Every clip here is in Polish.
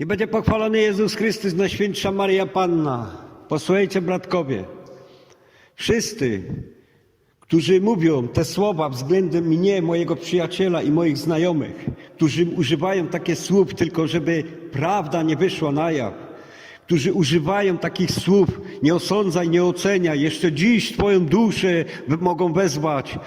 Nie będzie pochwalony Jezus Chrystus, Najświętsza Maria Panna. Posłuchajcie, bratkowie. Wszyscy, którzy mówią te słowa względem mnie, mojego przyjaciela i moich znajomych, którzy używają takich słów tylko, żeby prawda nie wyszła na jaw, którzy używają takich słów, nie osądzaj, nie oceniaj, jeszcze dziś Twoją duszę mogą wezwać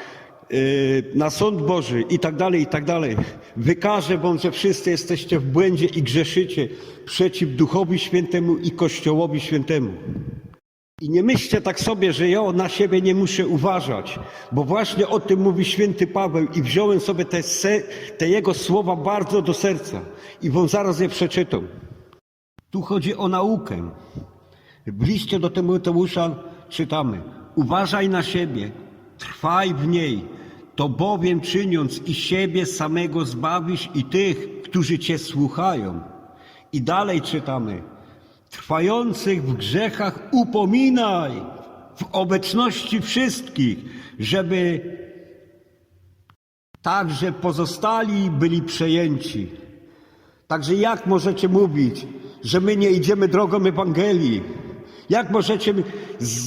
na sąd Boży i tak dalej, i tak dalej. Wykażę wam, że wszyscy jesteście w błędzie i grzeszycie przeciw Duchowi Świętemu i Kościołowi Świętemu. I nie myślcie tak sobie, że ja na siebie nie muszę uważać, bo właśnie o tym mówi święty Paweł i wziąłem sobie te, te jego słowa bardzo do serca i wam zaraz je przeczytam. Tu chodzi o naukę. W liście do Tymoteusza czytamy: Uważaj na siebie, trwaj w niej, to bowiem czyniąc i siebie samego zbawisz i tych, którzy cię słuchają. I dalej czytamy: Trwających w grzechach upominaj w obecności wszystkich, żeby także pozostali byli przejęci. Także jak możecie mówić, że my nie idziemy drogą Ewangelii? Jak możecie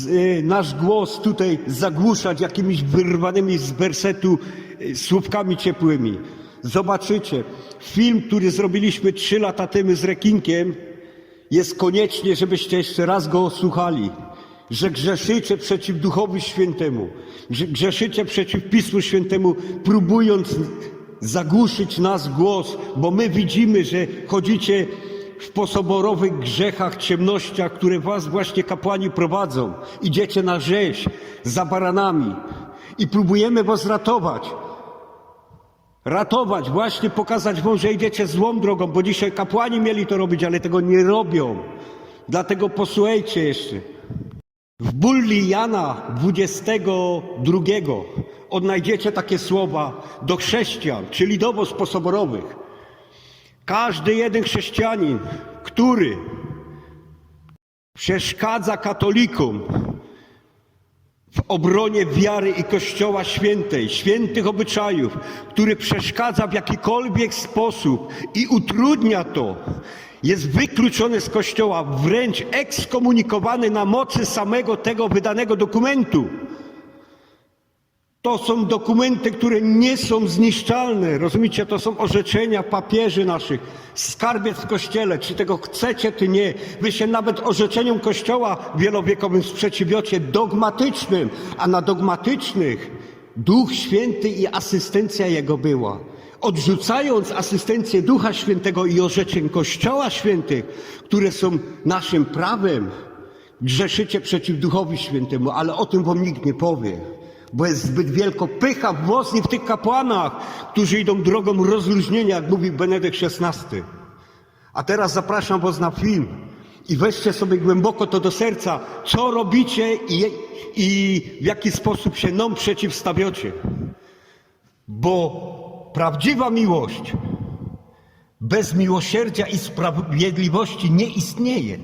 y, nasz głos tutaj zagłuszać jakimiś wyrwanymi z wersetu y, słówkami ciepłymi? Zobaczycie, film, który zrobiliśmy trzy lata temu z Rekinkiem, jest koniecznie, żebyście jeszcze raz go słuchali. Że grzeszycie przeciw Duchowi Świętemu, że grzeszycie przeciw Pismu Świętemu, próbując zagłuszyć nas głos, bo my widzimy, że chodzicie w posoborowych grzechach, ciemnościach, które was właśnie kapłani prowadzą. Idziecie na rzeź za baranami i próbujemy was ratować. Ratować, właśnie pokazać wam, że idziecie złą drogą, bo dzisiaj kapłani mieli to robić, ale tego nie robią. Dlatego posłuchajcie jeszcze. W Bulli Jana 22 odnajdziecie takie słowa do chrześcijan, czyli do was posoborowych. Każdy jeden chrześcijanin, który przeszkadza katolikom w obronie wiary i Kościoła Świętej, świętych obyczajów, który przeszkadza w jakikolwiek sposób i utrudnia to, jest wykluczony z Kościoła, wręcz ekskomunikowany na mocy samego tego wydanego dokumentu. To są dokumenty, które nie są zniszczalne. Rozumiecie? To są orzeczenia papieży naszych. Skarbiec w kościele. Czy tego chcecie, czy nie. Wy się nawet orzeczeniom kościoła wielowiekowym sprzeciwiacie dogmatycznym, a na dogmatycznych Duch Święty i asystencja Jego była. Odrzucając asystencję Ducha Świętego i orzeczeń Kościoła Świętych, które są naszym prawem, grzeszycie przeciw Duchowi Świętemu, ale o tym wam nikt nie powie bo jest zbyt wielko pycha właśnie w tych kapłanach, którzy idą drogą rozluźnienia, jak mówi Benedykt XVI. A teraz zapraszam was na film i weźcie sobie głęboko to do serca, co robicie i, i w jaki sposób się nam przeciwstawiacie. Bo prawdziwa miłość bez miłosierdzia i sprawiedliwości nie istnieje.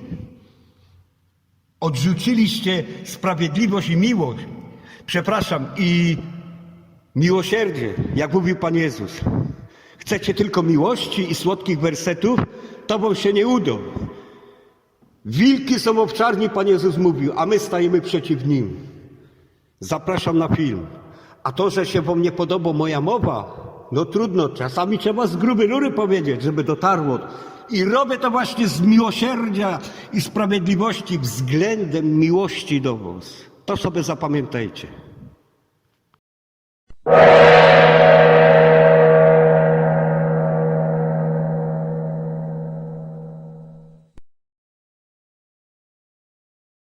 Odrzuciliście sprawiedliwość i miłość, przepraszam, i miłosierdzie, jak mówił Pan Jezus. Chcecie tylko miłości i słodkich wersetów, to wam się nie uda. Wilki są owczarni, Pan Jezus mówił, a my stajemy przeciw nim. Zapraszam na film. A to, że się wam nie podoba moja mowa, no trudno, czasami trzeba z grubej rury powiedzieć, żeby dotarło. I robię to właśnie z miłosierdzia i sprawiedliwości względem miłości do was. To sobie zapamiętajcie.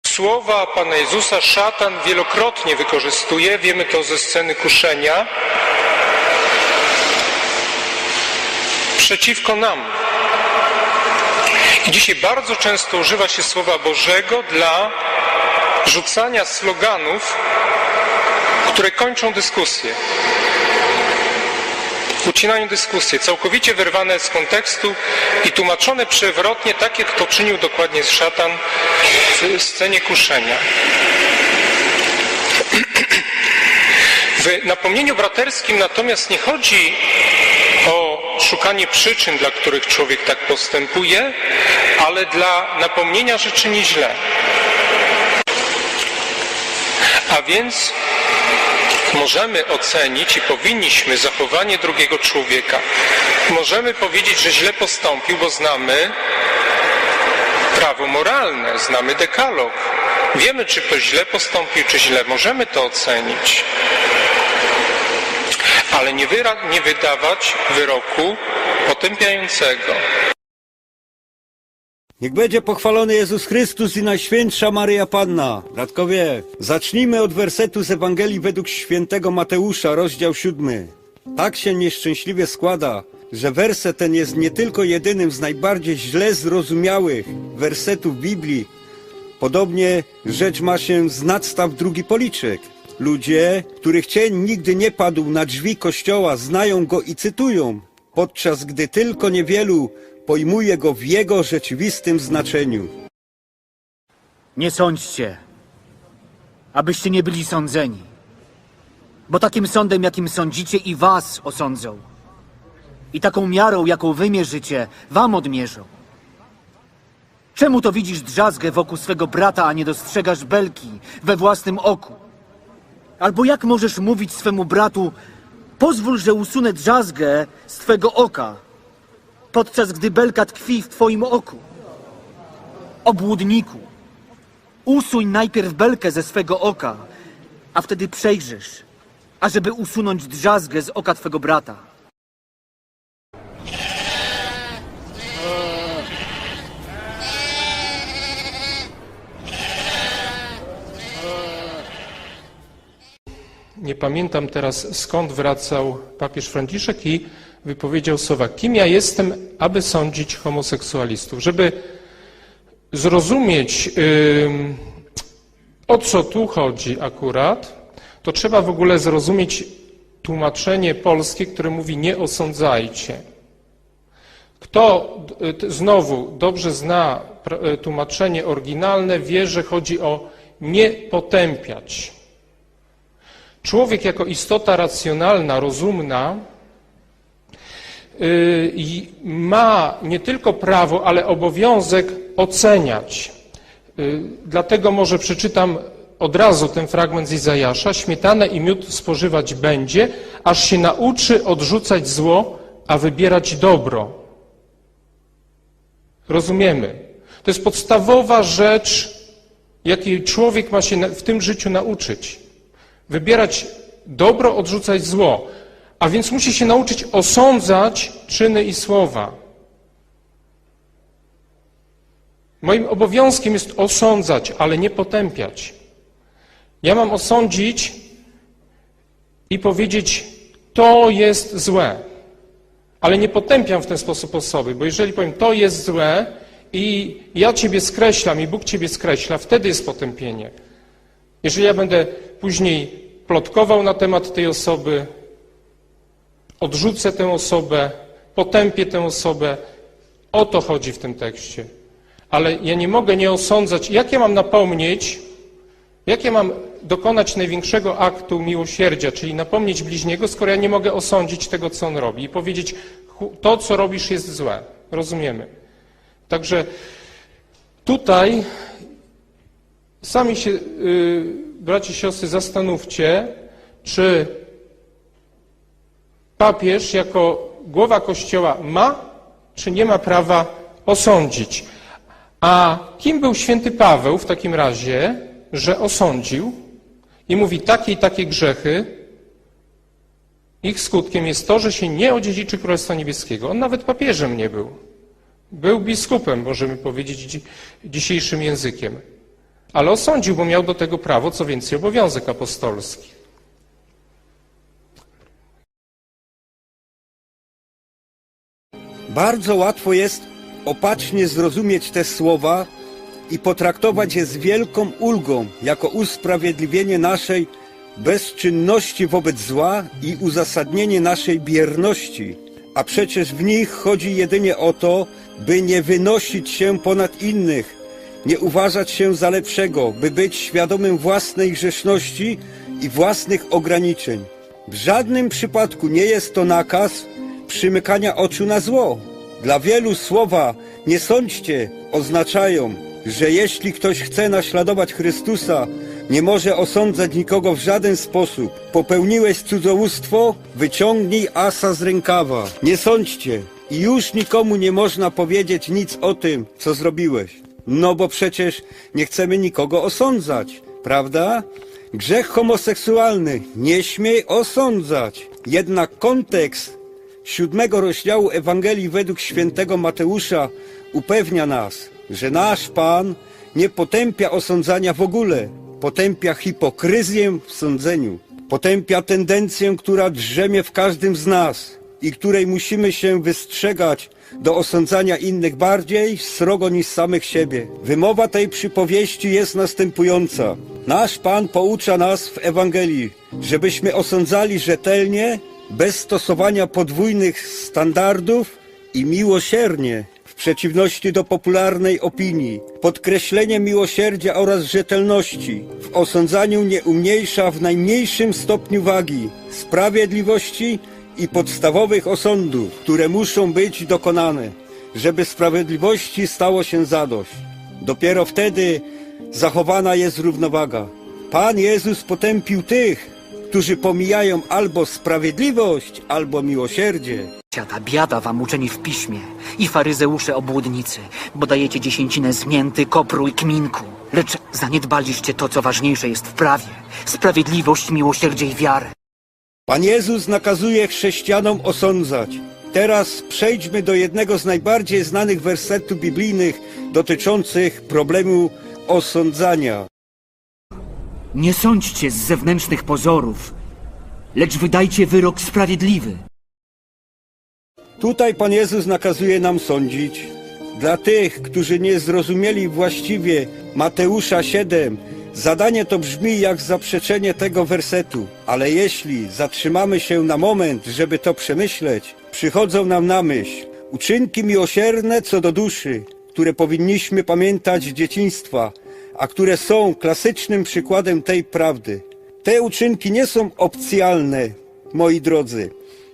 Słowa Pana Jezusa szatan wielokrotnie wykorzystuje, wiemy to ze sceny kuszenia, przeciwko nam. I dzisiaj bardzo często używa się Słowa Bożego dla rzucania sloganów, które kończą dyskusję. Ucinają dyskusję, całkowicie wyrwane z kontekstu i tłumaczone przewrotnie, tak jak to czynił dokładnie szatan w scenie kuszenia. W napomnieniu braterskim natomiast nie chodzi o odszukanie przyczyn, dla których człowiek tak postępuje, ale dla napomnienia, że czyni źle. A więc możemy ocenić i powinniśmy zachowanie drugiego człowieka. Możemy powiedzieć, że źle postąpił, bo znamy prawo moralne, znamy dekalog. Wiemy, czy ktoś źle postąpił, czy źle. Możemy to ocenić. Ale nie, nie wydawać wyroku potępiającego. Niech będzie pochwalony Jezus Chrystus i Najświętsza Maryja Panna. Bratkowie, zacznijmy od wersetu z Ewangelii według świętego Mateusza, rozdział siódmy. Tak się nieszczęśliwie składa, że werset ten jest nie tylko jedynym z najbardziej źle zrozumiałych wersetów Biblii. Podobnie rzecz ma się z nadstaw drugi policzek. Ludzie, których cień nigdy nie padł na drzwi kościoła, znają go i cytują, podczas gdy tylko niewielu pojmuje go w jego rzeczywistym znaczeniu. Nie sądźcie, abyście nie byli sądzeni. Bo takim sądem, jakim sądzicie, i was osądzą. I taką miarą, jaką wy mierzycie, wam odmierzą. Czemu to widzisz drzazgę wokół swego brata, a nie dostrzegasz belki we własnym oku? Albo jak możesz mówić swemu bratu, pozwól, że usunę drzazgę z twego oka, podczas gdy belka tkwi w twoim oku? Obłudniku! Usuń najpierw belkę ze swego oka, a wtedy przejrzysz, ażeby usunąć drzazgę z oka twego brata. Nie pamiętam teraz skąd wracał papież Franciszek i wypowiedział słowa: Kim ja jestem, aby sądzić homoseksualistów? Żeby zrozumieć, o co tu chodzi akurat, to trzeba w ogóle zrozumieć tłumaczenie polskie, które mówi nie osądzajcie. Kto y, znowu dobrze zna y, tłumaczenie oryginalne, wie, że chodzi o nie potępiać. Człowiek jako istota racjonalna, rozumna, ma nie tylko prawo, ale obowiązek oceniać. Y, Dlatego może przeczytam od razu ten fragment z Izajasza. Śmietanę i miód spożywać będzie, aż się nauczy odrzucać zło, a wybierać dobro. Rozumiemy. To jest podstawowa rzecz, jakiej człowiek ma się w tym życiu nauczyć. Wybierać dobro, odrzucać zło. A więc musi się nauczyć osądzać czyny i słowa. Moim obowiązkiem jest osądzać, ale nie potępiać. Ja mam osądzić i powiedzieć, to jest złe. Ale nie potępiam w ten sposób osoby, bo jeżeli powiem, to jest złe i ja Ciebie skreślam i Bóg Ciebie skreśla, wtedy jest potępienie. Jeżeli ja będę później plotkował na temat tej osoby, odrzucę tę osobę, potępię tę osobę, o to chodzi w tym tekście. Ale ja nie mogę nie osądzać, jak ja mam napomnieć, jak ja mam dokonać największego aktu miłosierdzia, czyli napomnieć bliźniego, skoro ja nie mogę osądzić tego, co on robi i powiedzieć, "Chu- to, co robisz, jest złe. Rozumiemy. Także tutaj Sami się, y, bracia i siostry, zastanówcie, czy papież jako głowa Kościoła ma, czy nie ma prawa osądzić. A kim był święty Paweł w takim razie, że osądził i mówi takie i takie grzechy, ich skutkiem jest to, że się nie odziedziczy Królestwa Niebieskiego. On nawet papieżem nie był. Był biskupem, możemy powiedzieć dzi- dzisiejszym językiem. Ale osądził, bo miał do tego prawo, co więcej, obowiązek apostolski. Bardzo łatwo jest opacznie zrozumieć te słowa i potraktować je z wielką ulgą jako usprawiedliwienie naszej bezczynności wobec zła i uzasadnienie naszej bierności. A przecież w nich chodzi jedynie o to, by nie wynosić się ponad innych, nie uważać się za lepszego, by być świadomym własnej grzeszności i własnych ograniczeń. W żadnym przypadku nie jest to nakaz, przymykania oczu na zło. Dla wielu słowa nie sądźcie oznaczają, że jeśli ktoś chce naśladować Chrystusa, nie może osądzać nikogo w żaden sposób. Popełniłeś cudzołóstwo, wyciągnij asa z rękawa. Nie sądźcie. I już nikomu nie można powiedzieć nic o tym, co zrobiłeś. No bo przecież nie chcemy nikogo osądzać, prawda? Grzech homoseksualny nie śmiej osądzać. Jednak kontekst siódmego rozdziału Ewangelii według świętego Mateusza upewnia nas, że nasz Pan nie potępia osądzania w ogóle, potępia hipokryzję w sądzeniu, potępia tendencję, która drzemie w każdym z nas i której musimy się wystrzegać do osądzania innych bardziej srogo niż samych siebie. Wymowa tej przypowieści jest następująca. Nasz Pan poucza nas w Ewangelii, żebyśmy osądzali rzetelnie, bez stosowania podwójnych standardów i miłosiernie, w przeciwności do popularnej opinii. Podkreślenie miłosierdzia oraz rzetelności w osądzaniu nie umniejsza w najmniejszym stopniu wagi, sprawiedliwości i podstawowych osądów, które muszą być dokonane, żeby sprawiedliwości stało się zadość. Dopiero wtedy zachowana jest równowaga. Pan Jezus potępił tych, którzy pomijają albo sprawiedliwość, albo miłosierdzie. Siada biada wam uczeni w piśmie i faryzeusze obłudnicy, bo dajecie dziesięcinę z mięty, kopru i kminku. Lecz zaniedbaliście to, co ważniejsze jest w prawie. Sprawiedliwość, miłosierdzie i wiarę. Pan Jezus nakazuje chrześcijanom osądzać. Teraz przejdźmy do jednego z najbardziej znanych wersetów biblijnych dotyczących problemu osądzania. Nie sądźcie z zewnętrznych pozorów, lecz wydajcie wyrok sprawiedliwy. Tutaj Pan Jezus nakazuje nam sądzić. Dla tych, którzy nie zrozumieli właściwie Mateusza 7, zadanie to brzmi jak zaprzeczenie tego wersetu. Ale jeśli zatrzymamy się na moment, żeby to przemyśleć, przychodzą nam na myśl uczynki miłosierne co do duszy, które powinniśmy pamiętać z dzieciństwa, a które są klasycznym przykładem tej prawdy. Te uczynki nie są opcjalne, moi drodzy.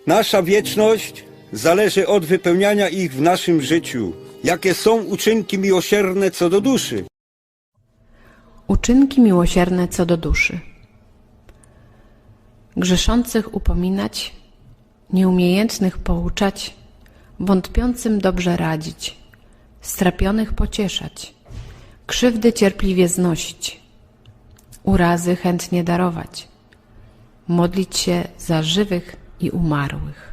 Nasza wieczność zależy od wypełniania ich w naszym życiu. Jakie są uczynki miłosierne co do duszy? Uczynki miłosierne co do duszy. Grzeszących upominać, nieumiejętnych pouczać, wątpiącym dobrze radzić, strapionych pocieszać, krzywdy cierpliwie znosić, urazy chętnie darować, modlić się za żywych i umarłych.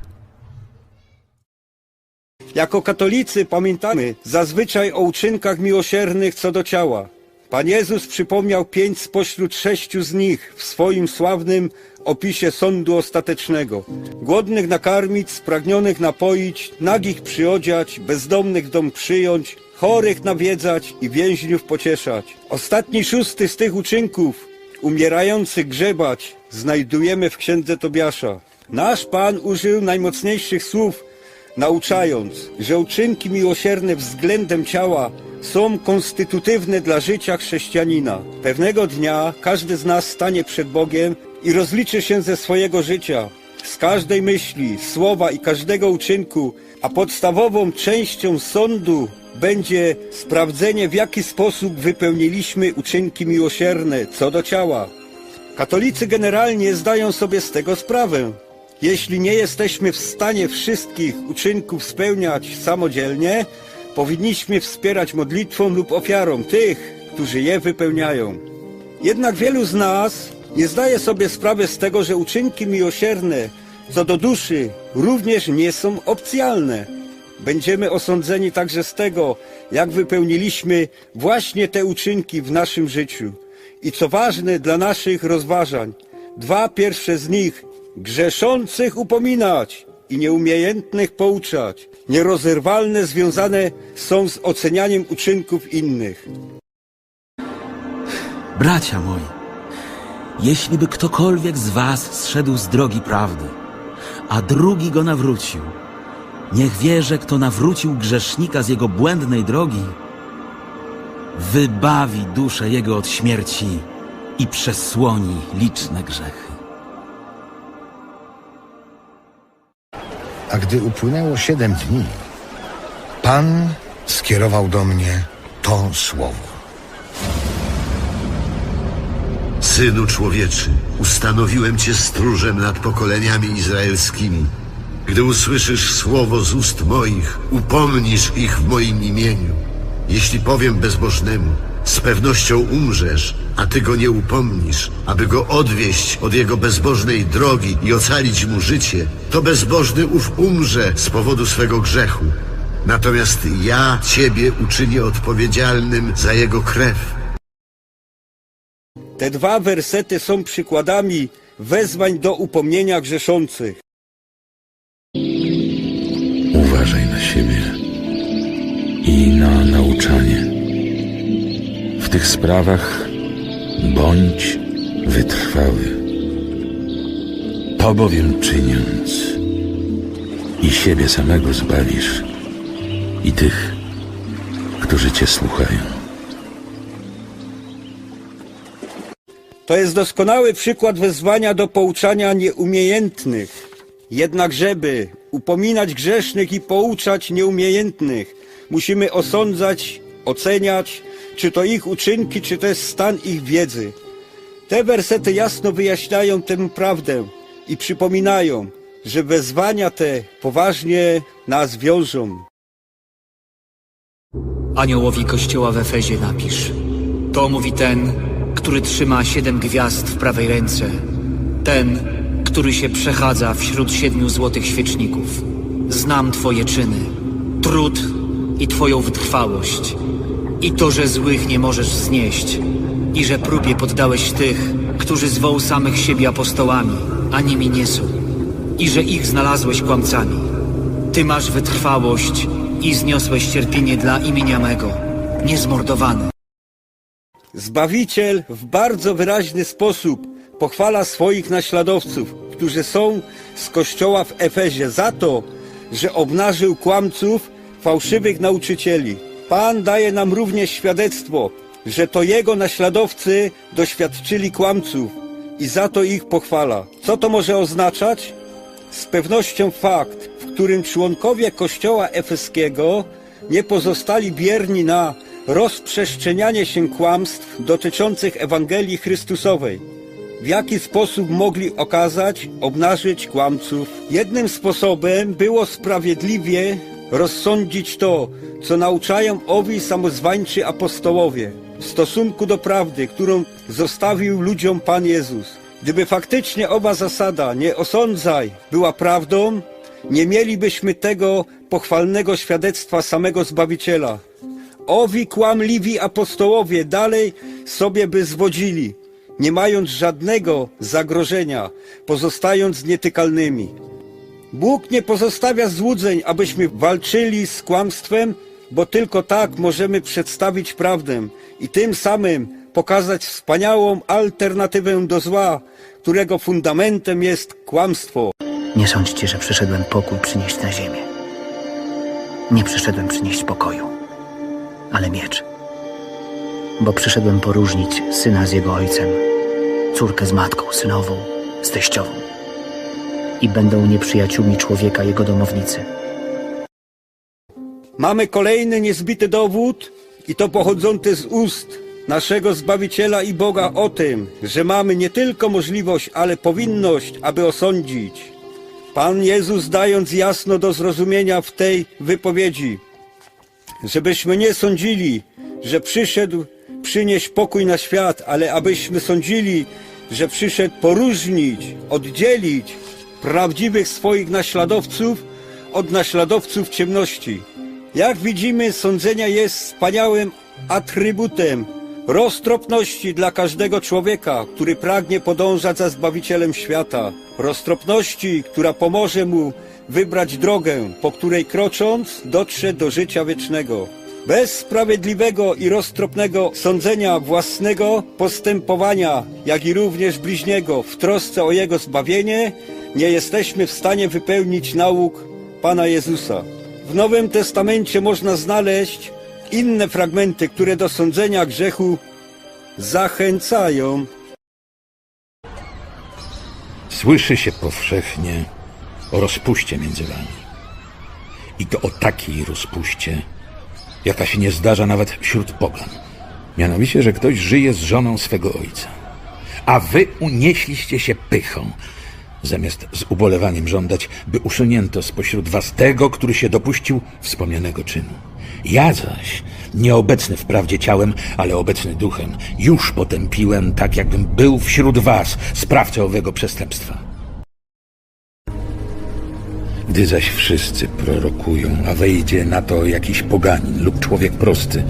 Jako katolicy pamiętamy zazwyczaj o uczynkach miłosiernych co do ciała. Pan Jezus przypomniał pięć spośród sześciu z nich w swoim sławnym opisie sądu ostatecznego. Głodnych nakarmić, spragnionych napoić, nagich przyodziać, bezdomnych dom przyjąć, chorych nawiedzać i więźniów pocieszać. Ostatni szósty z tych uczynków, umierających grzebać, znajdujemy w księdze Tobiasza. Nasz Pan użył najmocniejszych słów nauczając, że uczynki miłosierne względem ciała są konstytutywne dla życia chrześcijanina. Pewnego dnia każdy z nas stanie przed Bogiem i rozliczy się ze swojego życia, z każdej myśli, słowa i każdego uczynku, a podstawową częścią sądu będzie sprawdzenie, w jaki sposób wypełniliśmy uczynki miłosierne co do ciała. Katolicy generalnie zdają sobie z tego sprawę. Jeśli nie jesteśmy w stanie wszystkich uczynków spełniać samodzielnie, powinniśmy wspierać modlitwą lub ofiarą tych, którzy je wypełniają. Jednak wielu z nas nie zdaje sobie sprawy z tego, że uczynki miłosierne co do duszy również nie są opcjalne. Będziemy osądzeni także z tego, jak wypełniliśmy właśnie te uczynki w naszym życiu. I co ważne dla naszych rozważań, dwa pierwsze z nich grzeszących upominać i nieumiejętnych pouczać, nierozerwalne związane są z ocenianiem uczynków innych. Bracia moi, jeśli by ktokolwiek z was zszedł z drogi prawdy, a drugi go nawrócił, niech wie, że kto nawrócił grzesznika z jego błędnej drogi, wybawi duszę jego od śmierci i przesłoni liczne grzechy. A gdy upłynęło siedem dni, Pan skierował do mnie to słowo. Synu człowieczy, ustanowiłem cię stróżem nad pokoleniami izraelskimi. Gdy usłyszysz słowo z ust moich, upomnisz ich w moim imieniu. Jeśli powiem bezbożnemu, z pewnością umrzesz, a ty go nie upomnisz, aby go odwieść od jego bezbożnej drogi i ocalić mu życie, to bezbożny ów umrze z powodu swego grzechu. Natomiast ja ciebie uczynię odpowiedzialnym za jego krew. Te dwa wersety są przykładami wezwań do upomnienia grzeszących. I na nauczanie. W tych sprawach bądź wytrwały. To bowiem czyniąc i siebie samego zbawisz i tych, którzy cię słuchają. To jest doskonały przykład wezwania do pouczania nieumiejętnych. Jednak żeby upominać grzesznych i pouczać nieumiejętnych, musimy osądzać, oceniać, czy to ich uczynki, czy jest stan ich wiedzy. Te wersety jasno wyjaśniają tę prawdę i przypominają, że wezwania te poważnie nas wiążą. Aniołowi kościoła w Efezie napisz. To mówi ten, który trzyma siedem gwiazd w prawej ręce. Ten, który się przechadza wśród siedmiu złotych świeczników. Znam twoje czyny, trud i twoją wytrwałość. I to, że złych nie możesz znieść. I że próbie poddałeś tych, którzy zwoł samych siebie apostołami, a nimi nie są. I że ich znalazłeś kłamcami. Ty masz wytrwałość i zniosłeś cierpienie dla imienia mego, niezmordowany. Zbawiciel w bardzo wyraźny sposób pochwala swoich naśladowców, którzy są z kościoła w Efezie za to, że obnażył kłamców, fałszywych nauczycieli. Pan daje nam również świadectwo, że to jego naśladowcy doświadczyli kłamców i za to ich pochwala. Co to może oznaczać? Z pewnością fakt, w którym członkowie kościoła efeskiego nie pozostali bierni na rozprzestrzenianie się kłamstw dotyczących Ewangelii Chrystusowej. W jaki sposób mogli okazać, obnażyć kłamców? Jednym sposobem było sprawiedliwie rozsądzić to, co nauczają owi samozwańczy apostołowie w stosunku do prawdy, którą zostawił ludziom Pan Jezus. Gdyby faktycznie owa zasada nie osądzaj była prawdą, nie mielibyśmy tego pochwalnego świadectwa samego Zbawiciela. Owi kłamliwi apostołowie dalej sobie by zwodzili, nie mając żadnego zagrożenia, pozostając nietykalnymi. Bóg nie pozostawia złudzeń, abyśmy walczyli z kłamstwem, bo tylko tak możemy przedstawić prawdę i tym samym pokazać wspaniałą alternatywę do zła, którego fundamentem jest kłamstwo. Nie sądźcie, że przyszedłem pokój przynieść na ziemię. Nie przyszedłem przynieść pokoju, ale miecz. Bo przyszedłem poróżnić syna z jego ojcem, córkę z matką, synową, z teściową. I będą nieprzyjaciółmi człowieka jego domownicy. Mamy kolejny niezbity dowód i to pochodzący z ust naszego Zbawiciela i Boga o tym, że mamy nie tylko możliwość, ale powinność, aby osądzić. Pan Jezus dając jasno do zrozumienia w tej wypowiedzi, żebyśmy nie sądzili, że przyszedł przynieść pokój na świat, ale abyśmy sądzili, że przyszedł poróżnić, oddzielić prawdziwych swoich naśladowców od naśladowców ciemności. Jak widzimy, sądzenia jest wspaniałym atrybutem roztropności dla każdego człowieka, który pragnie podążać za Zbawicielem świata. Roztropności, która pomoże mu wybrać drogę, po której krocząc dotrze do życia wiecznego. Bez sprawiedliwego i roztropnego sądzenia własnego postępowania, jak i również bliźniego w trosce o jego zbawienie, nie jesteśmy w stanie wypełnić nauk Pana Jezusa. W Nowym Testamencie można znaleźć inne fragmenty, które do sądzenia grzechu zachęcają. Słyszy się powszechnie, o rozpuście między wami. I to o takiej rozpuście, jaka się nie zdarza nawet wśród pogan. Mianowicie, że ktoś żyje z żoną swego ojca. A wy unieśliście się pychą, zamiast z ubolewaniem żądać, by usunięto spośród was tego, który się dopuścił wspomnianego czynu. Ja zaś, nieobecny wprawdzie ciałem, ale obecny duchem, już potępiłem tak, jakbym był wśród was, sprawcę owego przestępstwa. Gdy zaś wszyscy prorokują, a wejdzie na to jakiś poganin lub człowiek prosty,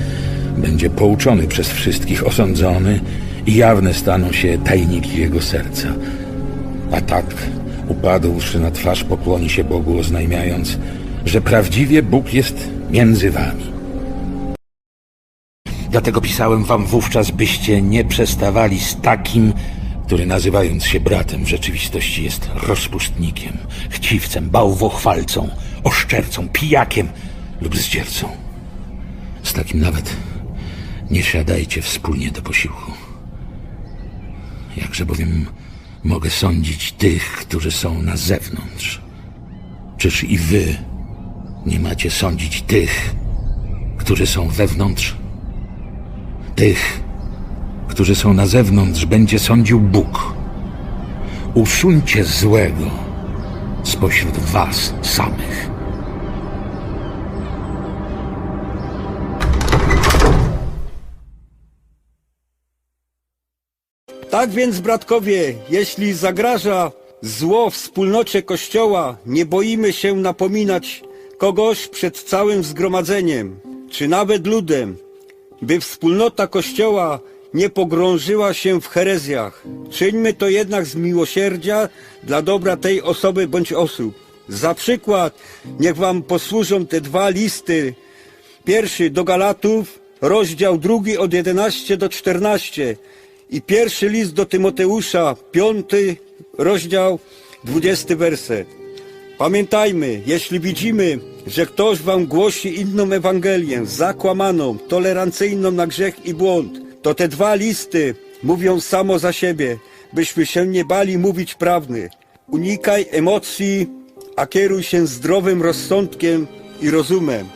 będzie pouczony przez wszystkich, osądzony i jawne staną się tajniki jego serca. A tak, upadłszy na twarz, pokłoni się Bogu, oznajmiając, że prawdziwie Bóg jest między wami. Dlatego pisałem wam wówczas, byście nie przestawali z takim, który nazywając się bratem w rzeczywistości jest rozpustnikiem, chciwcem, bałwochwalcą, oszczercą, pijakiem lub zdziercą. Z takim nawet nie siadajcie wspólnie do posiłku. Jakże bowiem mogę sądzić tych, którzy są na zewnątrz? Czyż i wy nie macie sądzić tych, którzy są wewnątrz? Tych, którzy są na zewnątrz, będzie sądził Bóg. Usuńcie złego spośród was samych. Tak więc, bratkowie, jeśli zagraża zło wspólnocie Kościoła, nie boimy się napominać kogoś przed całym zgromadzeniem, czy nawet ludem, by wspólnota Kościoła nie pogrążyła się w herezjach. Czyńmy to jednak z miłosierdzia dla dobra tej osoby bądź osób. Za przykład niech wam posłużą te dwa listy. Pierwszy do Galatów, rozdział drugi od 11 do 14 i pierwszy list do Tymoteusza, piąty rozdział, 20 werset. Pamiętajmy, jeśli widzimy, że ktoś wam głosi inną Ewangelię, zakłamaną, tolerancyjną na grzech i błąd, to te dwa listy mówią samo za siebie, byśmy się nie bali mówić prawdy. Unikaj emocji, a kieruj się zdrowym rozsądkiem i rozumem.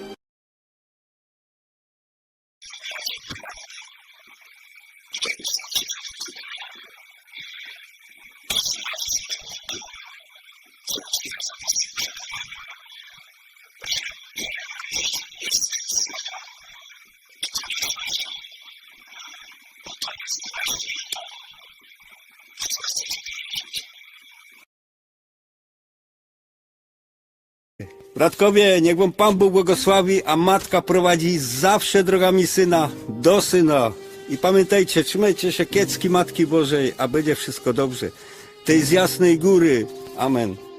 Bratkowie, niech wam Pan Bóg błogosławi, a matka prowadzi zawsze drogami syna do syna. I pamiętajcie, trzymajcie się kiecki Matki Bożej, a będzie wszystko dobrze. Tej z jasnej góry. Amen.